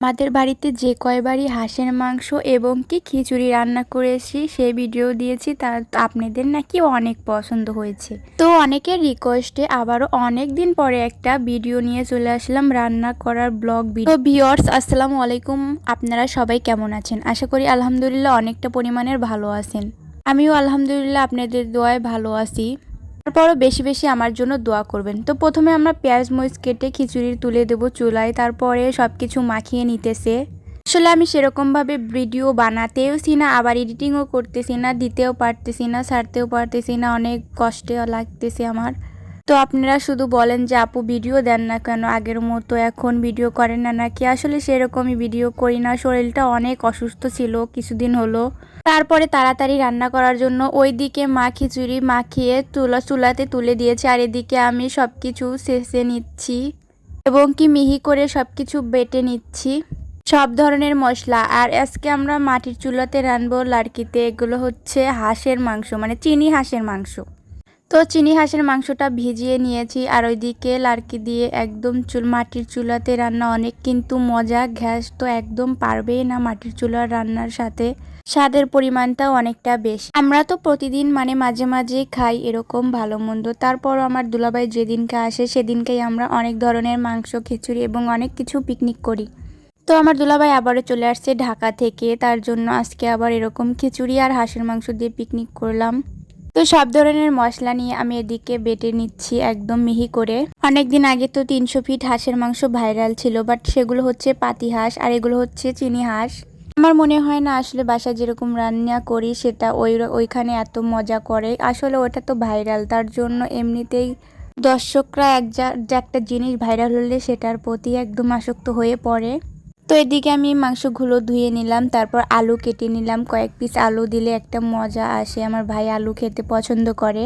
আমাদের বাড়িতে যে কয়বারই হাঁসের মাংস এবং কি খিচুড়ি রান্না করেছি সেই ভিডিও দিয়েছি, তা আপনাদের নাকি অনেক পছন্দ হয়েছে। তো অনেকের রিকোয়েস্টে আবারও অনেক দিন পরে একটা ভিডিও নিয়ে চলে আসলাম রান্না করার ব্লগ ভিডিও। ভিওর্স আসসালামু আলাইকুম। আপনারা সবাই কেমন আছেন? আশা করি আলহামদুলিল্লাহ অনেকটা পরিমাণের ভালো আছেন। আমিও আলহামদুলিল্লাহ আপনাদের দোয়ায় ভালো আছি। তারপরও বেশি বেশি আমার জন্য দোয়া করবেন। তো প্রথমে আমরা পেঁয়াজ মরিচ কেটে খিচুড়ি তুলে দেব চুলায়, তারপরে সব কিছু মাখিয়ে নিতেছে। আসলে আমি সেরকমভাবে ভিডিও বানাতেওছি না, আবার এডিটিংও করতেছি না, দিতেও পারতেছি না, ছাড়তেও পারতেছি না, অনেক কষ্টে লাগতেছে আমার। তো আপনারা শুধু বলেন যে আপু ভিডিও দেন না কেন? আগের মতো এখন ভিডিও করেন না নাকি? আসলে সেরকমই ভিডিও করি না। শরীরটা অনেক অসুস্থ ছিল কিছুদিন হলো। তারপরে তাড়াতাড়ি রান্না করার জন্য ওই দিকে মা খিচুড়ি মাখিয়ে তুলা চুলাতে তুলে দিয়েছে। আর এদিকে আমি সব কিছু শেষে নিচ্ছি এবং কি মিহি করে সব কিছু বেটে নিচ্ছি। সব ধরনের মশলা। আর আজকে আমরা মাটির চুলাতে রানবো লাড়কিতে। এগুলো হচ্ছে হাঁসের মাংস মানে চিনি হাঁসের মাংস। তো চিনি হাঁসের মাংসটা ভিজিয়ে নিয়েছি আর ওইদিকে লাড়কি দিয়ে একদম চুল মাটির চুলাতে রান্না অনেক কিন্তু মজা, গ্যাস তো একদম পারবেই না মাটির চুলার রান্নার সাথে। স্বাদের পরিমাণটাও অনেকটা বেশি। আমরা তো প্রতিদিন মানে মাঝে মাঝে খাই এরকম ভালো মন্দ। তারপরও আমার দুলাভাই যেদিনকে আসে সেদিনকেই আমরা অনেক ধরনের মাংস, খিচুড়ি এবং অনেক কিছু পিকনিক করি। তো আমার দুলাভাই আবারও চলে আসছে ঢাকা থেকে, তার জন্য আজকে আবার এরকম খিচুড়ি আর হাঁসের মাংস দিয়ে পিকনিক করলাম। তো সব ধরনের মশলা নিয়ে আমি এদিকে বেটে নিচ্ছি একদম মিহি করে। অনেকদিন আগে তো তিনশো ফিট হাঁসের মাংস ভাইরাল ছিল বাট সেগুলো হচ্ছে পাতি হাঁস আর এগুলো হচ্ছে চিনি হাঁস। আমার মনে হয় না আসলে বাসায় যেরকম রান্না করি সেটা ওই ওইখানে এত মজা করে। আসলে ওটা তো ভাইরাল, তার জন্য এমনিতেই দর্শকরা এক একটা জিনিস ভাইরাল হলে সেটার প্রতি একদম আসক্ত হয়ে পড়ে। তো এদিকে আমি মাংসগুলো ধুয়ে নিলাম, তারপর আলু কেটে নিলাম। কয়েক পিস আলু দিলে একটা মজা আসে, আমার ভাই আলু খেতে পছন্দ করে।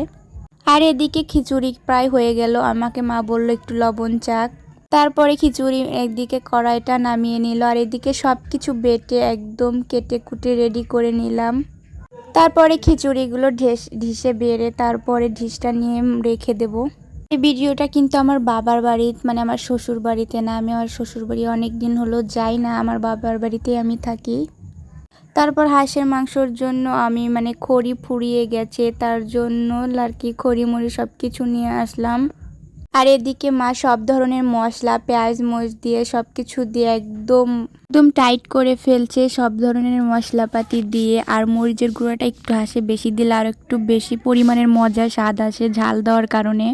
আর এদিকে খিচুড়ি প্রায় হয়ে গেল, আমাকে মা বলল একটু লবণ চাক। তারপরে খিচুড়ি একদিকে কড়াইটা নামিয়ে নিল, আর এদিকে সব কিছু বেটে একদম কেটে কুটে রেডি করে নিলাম। তারপরে খিচুড়িগুলো ঢেস ঢিসে বেড়ে তারপরে ঢিসটা নিয়ে রেখে দেব। এই ভিডিওটা কিন্তু আমার বাবার বাড়ি মানে আমার শ্বশুর বাড়িতে না, আমি আমার শ্বশুর বাড়ি অনেক দিন হলো যাই না, আমার বাবার বাড়িতে আমি থাকি। তারপর হাঁসের মাংসর জন্য আমি মানে খড়ি ফুরিয়ে গেছে, তার জন্য আর কি খড়ি মুড়ি সব কিছু নিয়ে আসলাম। আর এদিকে মা সব ধরনের মশলা, পেঁয়াজ, মরিচ দিয়ে সব কিছু দিয়ে একদম একদম টাইট করে ফেলছে সব ধরনের মশলাপাতি দিয়ে। আর মরিচের গুঁড়োটা একটু হাসে, বেশি দিলে আর একটু বেশি পরিমাণের মজা স্বাদ আসে ঝাল দেওয়ার কারণে।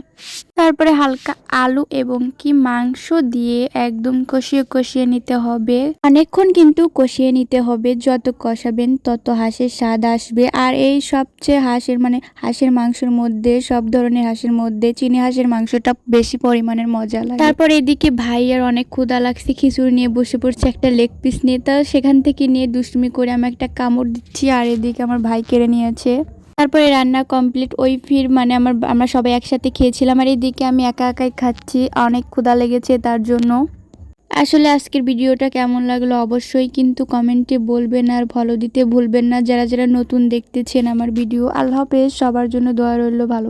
তারপরে হালকা আলু এবং কি মাংস দিয়ে একদম কষিয়ে কষিয়ে নিতে হবে। অনেকক্ষণ কিন্তু কষিয়ে নিতে হবে, যত কষাবেন তত হাঁসের স্বাদ আসবে। আর এই সবচেয়ে হাঁসের মানে হাঁসের মাংসের মধ্যে, সব ধরনের হাঁসের মধ্যে, চিনি হাঁসের মাংসটা বেশি পরিমাণের মজা লাগে। তারপর এদিকে ভাই আর অনেক ক্ষুদা লাগছে, খিচুড়ি নিয়ে বসে পড়ছে একটা লেগ পিস নিয়ে। তা সেখান থেকে নিয়ে দুষ্টুমি করে আমি একটা কামড় দিচ্ছি আর এদিকে আমার ভাই কেড়ে নিয়েছে। তারপরে রান্না কমপ্লিট ওই ফির মানে আমার আমরা সবাই একসাথে খেয়েছিলাম আর এদিকে আমি একা একাই খাচ্ছি, অনেক ক্ষুধা লেগেছে তার জন্য। আসলে আজকের ভিডিওটা কেমন লাগল অবশ্যই কিন্তু কমেন্টে বলবেন আর ফলো দিতে ভুলবেন না। যারা যারা নতুন দেখতেছেন আমার ভিডিও, আল্লাহ হাফেজ, সবার জন্য দোয়া রইল ভালো।